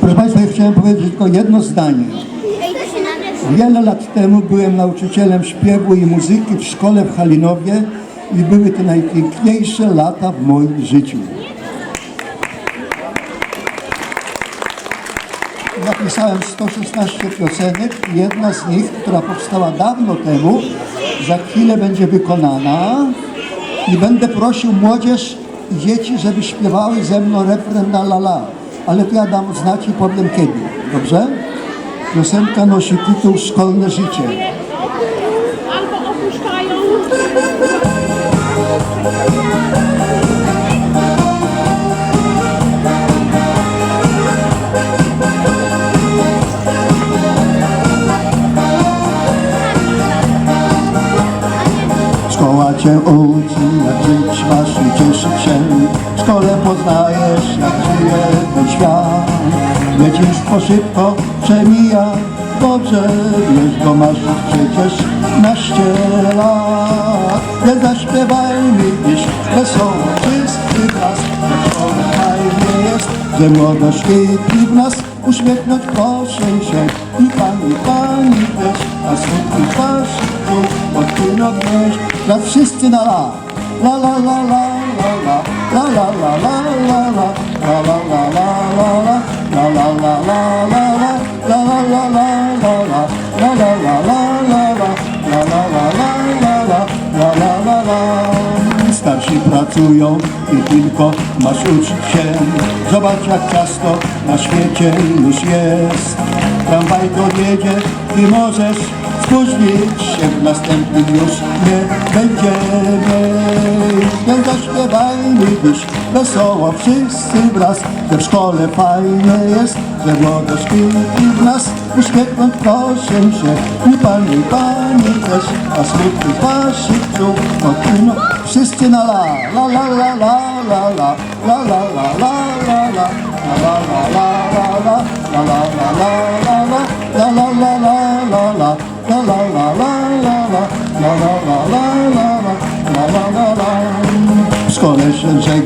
Proszę Państwa, ja chciałem powiedzieć tylko jedno zdanie. Wiele lat temu byłem nauczycielem śpiewu i muzyki w szkole w Halinowie i były to najpiękniejsze lata w moim życiu. Napisałem 116 piosenek i jedna z nich, która powstała dawno temu, za chwilę będzie wykonana i będę prosił młodzież i dzieci, żeby śpiewały ze mną refren na la la. Ale to ja dam znać i powiem kiedy. Dobrze? Piosenka nosi tytuł Szkolne życie. albo opuszczają. Cię uczy, jak żyć masz i cieszyć się. W szkole poznajesz, jak żyje ten świat. Dzieciństwo szybko przemija, dobrze wiesz, bo masz przecież naście lat. Więc zaśpiewajmy dziś wesoło. W szkole fajnie jest, że młodość kwitnie w nas. Uśmiechnąć proszę się i pani, pani też, a smutny twarz odpłynął wziąć Raz wszyscy na la La la la la la la La la la la la la La la la la la la La la la la la Starsi pracują i tylko masz uczyć się Zobacz jak ciasto na świecie już jest Tramwaj podjedzie, ty możesz spóźnić się w następnym już nie będziemy. Więc zaśpiewajmy dziś wesoło wszyscy wraz, że w szkole fajnie jest, że młodość kwitnie w nas. Uśmiechnąć proszę się i pani, i pani też, a smutny waszyk czuł, no wszyscy na la la la la la la, la la la la la la, la la la la la la, la la la la la la, la la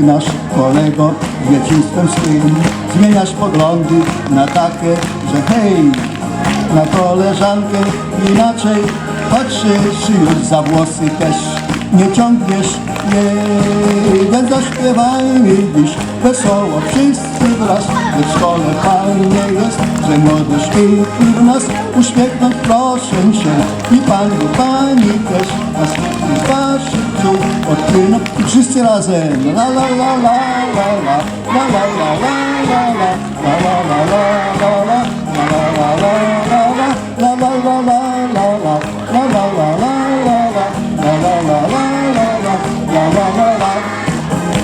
żegnasz, kolego, dzieciństwem swym. Zmieniasz poglądy na takie, że hej, na koleżankę inaczej patrzysz już za włosy też. Nie ciągniesz jej, więc zaśpiewajmy dziś wesoło wszyscy wraz, że w szkole fajnie jest, że młodość kwitnie w nas, uśmiechnąć proszę się i pani, pani też, wszyscy razem, la la la la la, la la la la la la, la la la la.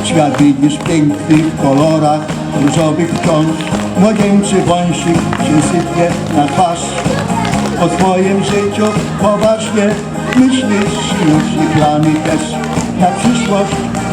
Świat widzisz piękny w kolorach różowych wciąż Młodzieńczy wąsik się sypie na twarz O swoim życiu poważnie myślisz już i plany też na przyszłość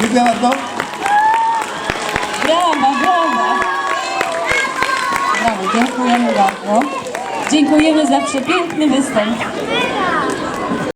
Dziękuję bardzo. Brawa, dziękujemy bardzo. Dziękujemy za przepiękny występ.